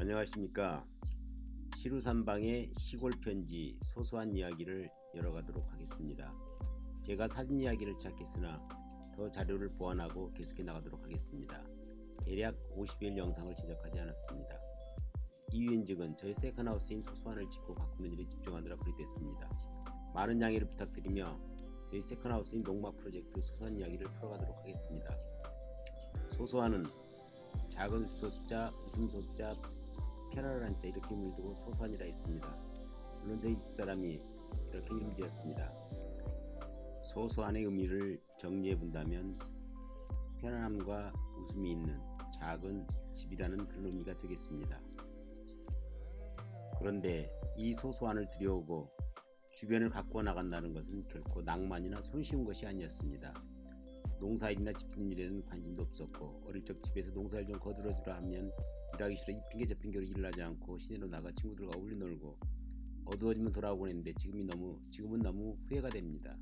안녕하십니까. 시루산방의 시골 편지 소소한 이야기를 열어가도록 하겠습니다. 제가 사진 이야기를 시작했으나 더 자료를 보완하고 계속해 나가도록 하겠습니다. 대략 50일 영상을 제작하지 않았습니다. 이유인 즉은 저희 세컨하우스인 소소한을 짓고 바꾸는 일에 집중하느라 그리 됐습니다. 많은 양해를 부탁드리며 저희 세컨하우스인 농막 프로젝트 소소한 이야기를 풀어가도록 하겠습니다. 소소한은 작은 소자, 웃음 소자, 편안한 자 이렇게 물두고 소소한이라 했습니다. 물론 저희 집사람이 이렇게 이름 지었습니다. 소소한의 의미를 정리해 본다면 편안함과 웃음이 있는 작은 집이라는 그런 의미가 되겠습니다. 그런데 이 소소한을 들여오고 주변을 가꾸어 나간다는 것은 결코 낭만이나 손쉬운 것이 아니었습니다. 농사일이나 집짓일에는 관심도 없었고 어릴 적 집에서 농사일 좀 거들어주라 하면 일하기 싫어 이 핑계 저 핑계로 일을 하지 않고 시내로 나가 친구들과 어울려 놀고 어두워지면 돌아오곤 했는데 지금이 너무 지금은 너무 후회가 됩니다.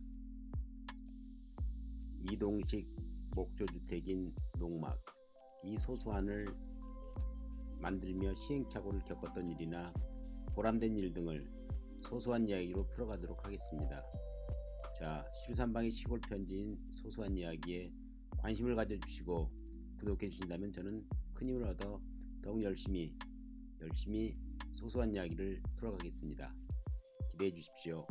이동식 목조주택인 농막 이 소소한을 만들며 시행착오를 겪었던 일이나 보람된 일 등을 소소한 이야기로 풀어가도록 하겠습니다. 자, 시루산방의 시골 편지인 소소한 이야기에 관심을 가져주시고 구독해 주신다면 저는 큰 힘을 얻어 더욱 열심히 열심히 소소한 이야기를 풀어가겠습니다. 기대해 주십시오.